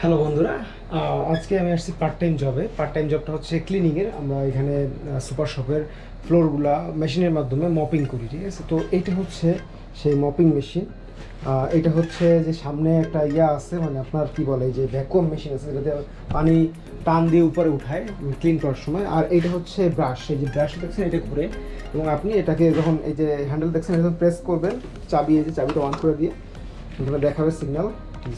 Hello বন্ধুরা। আজকে আমি আসছি পার্ট টাইম জবে পার্ট টাইম জবটা হচ্ছে ক্লিনিংয়ের আমরা এখানে সুপার শপের ফ্লোরগুলা মেশিনের মাধ্যমে মপিং করি, ঠিক আছে? তো এইটা হচ্ছে সেই মপিং মেশিন এটা হচ্ছে যে সামনে একটা ইয়া আছে মানে আপনার কি বলে, যে ভ্যাকুয়াম মেশিন আছে, যেটাতে পানি টান দিয়ে উপরে উঠায় ক্লিন করার সময়। আর এটা হচ্ছে ব্রাশ এই যে ব্রাশ দেখছেন, এটা ঘুরে। এবং আপনি এটাকে যখন এই যে হ্যান্ডেল দেখছেন, এটা প্রেস করবেন, চাবি, এই যে চাবিটা অন করে দিয়ে দেখাবে সিগন্যাল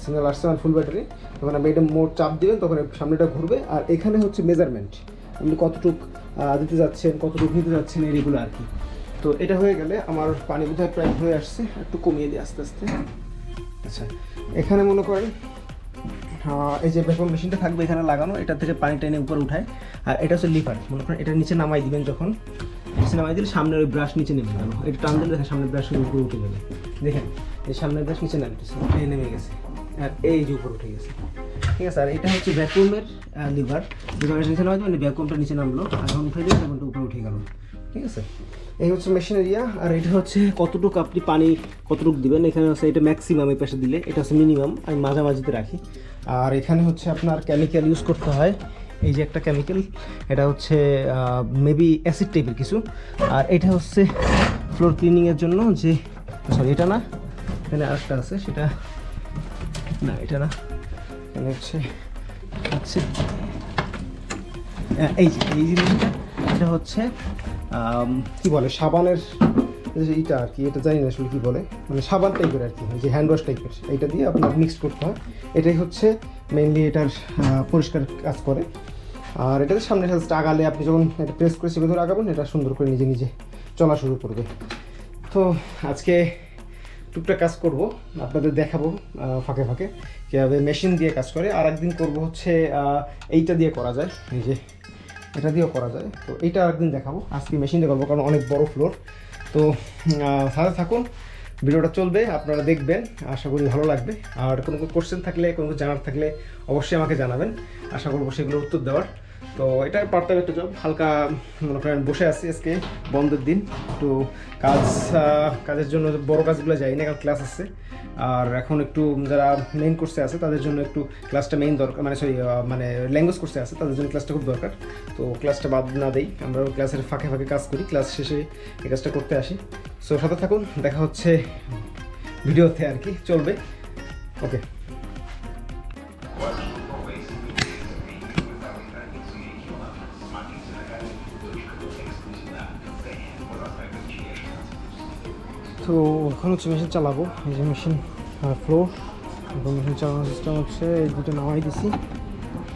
সিগন্যাল আসছে আমার ফুল ব্যাটারি তখন আপনি এটা মোট চাপ দিবেন, তখন সামনেটা ঘুরবে। আর এখানে হচ্ছে মেজারমেন্ট আপনি কতটুক দিতে যাচ্ছেন, কতটুক নিতে যাচ্ছেন এইগুলো আর কি। তো এটা হয়ে গেলে আমার পানি বোধহয় প্রায় হয়ে আসছে, একটু কমিয়ে দিই আস্তে আস্তে। আচ্ছা এখানে মনে করেন এই যে ভ্যাকুয়াম মেশিনটা থাকবে এখানে লাগানো, এটা থেকে পানি টেনে উপরে উঠায়। আর এটা হচ্ছে লিভার মনে করেন এটা নিচে নামাই দিবেন যখন। নিচে নামাই দিলে সামনের ওই ব্রাশ নিচে নেমে গেল এটা টান দিলে সামনের ব্রাশ উপরে উঠে যাবে। দেখেন, এই সামনের ব্রাশ নিচে নামতেছে নেমে গেছে। আর এই যে উপরে উঠে গেছে। ঠিক আছে, আর এটা হচ্ছে ভ্যাকুয়ামের লিভার লিভার নিচে নামাই দিবেন ভ্যাকুয়ামটা নিচে নামলো, আর যখন উঠে দিলে ভ্যাকুয়ামটা উপরে উঠে গেল। ঠিক আছে? এই হচ্ছে মেশিন এরিয়া আর এটা হচ্ছে কতটুকু আপনি পানি কতটুকু দিবেন। এখানে হচ্ছে এটা ম্যাক্সিমাম এই পাশে দিলে, এটা হচ্ছে মিনিমাম আমি মাঝামাঝিতে রাখি। আর এখানে হচ্ছে আপনার কেমিক্যাল ইউজ করতে হয়। এই যে একটা কেমিক্যাল এটা হচ্ছে মেবি অ্যাসিড টাইপের কিছু। আর এটা হচ্ছে ফ্লোর ক্লিনিংয়ের জন্য যে সরি এটা না, এখানে আরেকটা আছে, সেটা না, এটা না। এখানে হচ্ছে হচ্ছে এই যে, এই জিনিসটা, এটা হচ্ছে কি বলে, সাবানের এইটা আর কি, এটা জানি না আসলে কি বলে মানে সাবান টাইপের আর কি যে হ্যান্ড ওয়াশ টাইপের এইটা দিয়ে আপনার মিক্স করতে হয়। এটাই হচ্ছে মেইনলি এটার পরিষ্কার কাজ করে। আর এটাতে সামনে সাথে আগালে আপনি যখন এটা প্রেস করে সেগুলো আগাবেন, এটা সুন্দর করে নিজে নিজে চলা শুরু করবে। তো আজকে টুকটাক কাজ করব, আপনাদের দেখাবো ফাঁকে ফাঁকে, কীভাবে মেশিন দিয়ে কাজ করে। আর একদিন করব হচ্ছে এইটা দিয়ে করা যায়, এই যে এটা দিয়েও করা যায়। তো এইটা আরেকদিন দেখাবো, আজকে মেশিন দিয়ে করব, কারণ অনেক বড় ফ্লোর তো সাথে থাকুন, ভিডিওটা চলবে, আপনারা দেখবেন, আশা করি ভালো লাগবে। আর কোনো কোশ্চেন থাকলে কোনো জানার থাকলে অবশ্যই আমাকে জানাবেন। আশা করব সেগুলোর উত্তর দেওয়ার। তো এটা পার্ট টাইম একটা জব হালকা মনে করেন বসে আছি আজকে, বন্ধের দিন। একটু কাজ কাজের জন্য বড় কাজগুলো যাই না, কারণ ক্লাস আছে। আর এখন একটু যারা মেইন কোর্সে আছে, তাদের জন্য একটু ক্লাসটা মেইন দরকার মানে সরি মানে ল্যাঙ্গুয়েজ কোর্সে আছে, তাদের জন্য ক্লাসটা খুব দরকার। তো ক্লাসটা বাদ না দেই আমরা ক্লাসের ফাঁকে ফাঁকে কাজ করি ক্লাস শেষে এই কাজটা করতে আসি। সো সাথে থাকুন, দেখা হচ্ছে ভিডিওতে আর কি, চলবে। ওকে তো এখন হচ্ছে মেশিন চালাবো। এই যে মেশিন ফ্লোর এবং মেশিন চালানোর সিস্টেম হচ্ছে এই দুটো নামাই দিছি।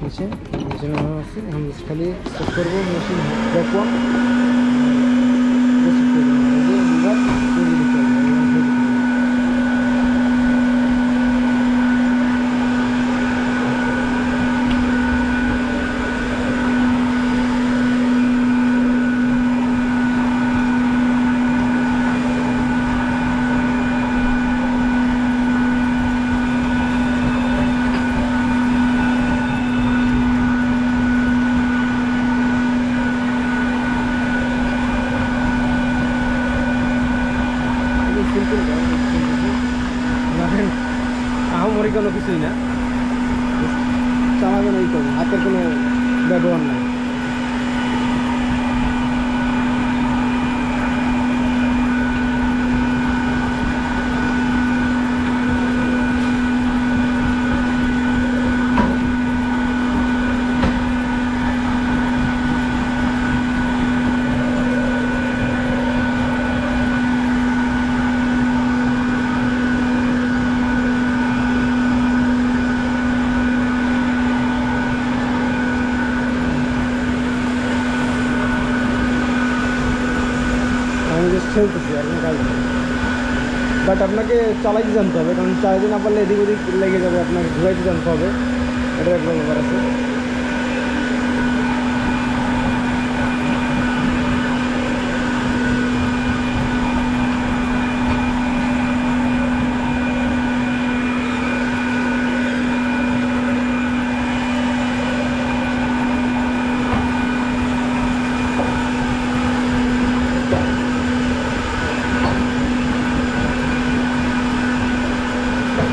নিচে নিচে নামানো আছে, এখন খালি চেক করব মেশিন ভ্যাকুয়াম আহামরি কোনো কিছুই না। চালাবেন এই করবেন হাতের কোনো ব্যবহার নাই আমি জাস্ট নেই বাট আপনাকে চালাইতে জানতে হবে, কারণ চালাইতে না পারলে এদিক ওদিক লেগে যাবে, আপনাকে ঘুরাইতে জানতে হবে। এটা একটা ব্যাপার আছে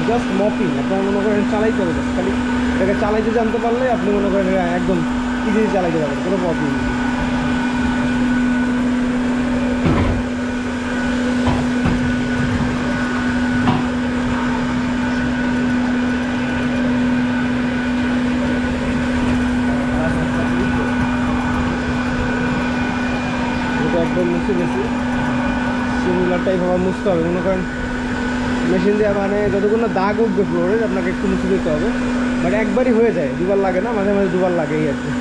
জাস্ট মপিং আপনারা মনে করেন চালাইতে হবে। খালি এটাকে চালাইতে জানতে পারলে আপনি মনে করেন একদম ইজিলি চালাইতে পারবেন, কোনো প্রবলেম নেই। একদম মুছে গেছি। সিমিলারটাই ভাবে মুছতে হবে, মনে করেন মেশিন দিয়ে মানে যতক্ষণ না দাগ উঠবে ফ্লোরের আপনাকে একটু মুছে দিতে হবে। বাট একবারই হয়ে যায়, দুবার লাগে না, মাঝে মাঝে দুবার লাগে এই আর কি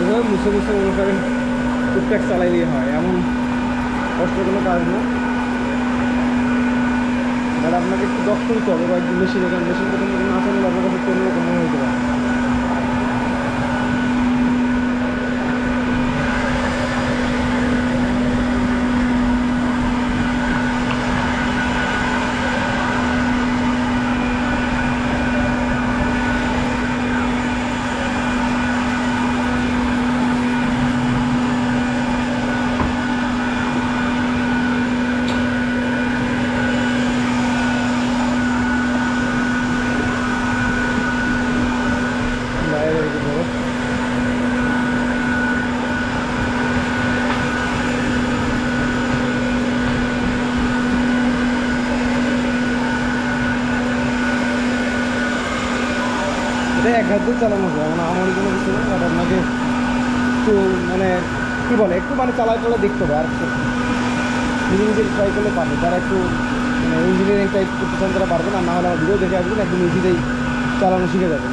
এভাবে মুছে মুছে মনে করেন টুকটাক চালাইলেই হয়, এমন কষ্ট কোনো কাজ না। আর আপনাকে একটু দক্ষ হতে হবে একটু মেশিন এখানে মেশিন প্রথম যখন না চালালে আপনার কাছে কোনো রকম হয়ে হতে পারে এটা এক হাত দিয়ে চালানো যায় মানে আমার কোনো কিছু না বাট আপনাকে একটু মানে কী বলে, একটু মানে চালাই চালাই দেখতে হবে, আর নিজে নিজে ট্রাই করলে পারবে তারা একটু মানে ইঞ্জিনিয়ারিং টাইপ করতে চান তারা পারবেন আর না হলে আমার ভিডিও দেখে আসবেন, একদম ইজিতেই চালানো শিখে যাবেন।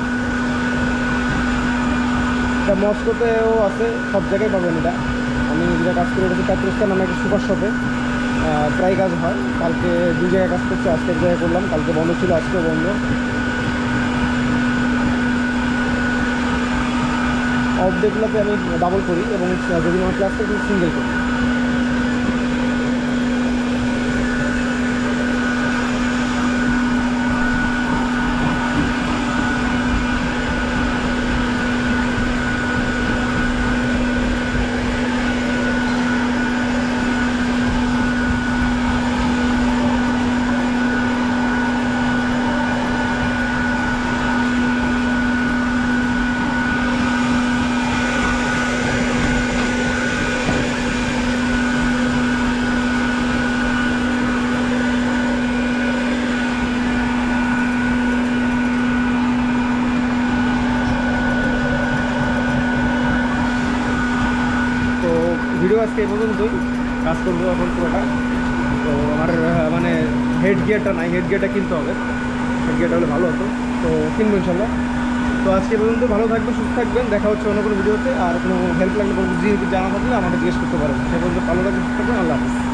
এটা মস্কোতেও আছে, সব জায়গায় পাবেন এটা। আমি যেটা কাজ করি এটা হচ্ছে কাত্রস্তা নামে একটা সুপার শপে। প্রায় কাজ হয়, কালকে দুই জায়গায় কাজ করছি, আজকে এক জায়গায় করলাম, কালকে বন্ধ ছিল, আজকেও বন্ধ। ডেগুলোতে আমি ডাবল করি এবং যদি আমার ক্লাস সিঙ্গেল করি তো ভিডিও আজকে এ পর্যন্তই। কাজ করব এখন পুরোটা। তো আমার মানে হেড গিয়ারটা নাই হেড গিয়ারটা কিনতে হবে। হেড গিয়ারটা হলে ভালো হতো। তো কিনবো ইনশাল্লাহ। তো আজকে পর্যন্ত ভালো থাকবে সুস্থ থাকবেন। দেখা হচ্ছে অন্য কোনো ভিডিওতে। আর কোনো হেল্প লাগলে কোনো জিনিস জানা থাকলে আমাকে জিজ্ঞেস করতে পারেন। সে পর্যন্ত ভালো থাকবেন, সুস্থ থাকবেন। আল্লাহ হাফিজ।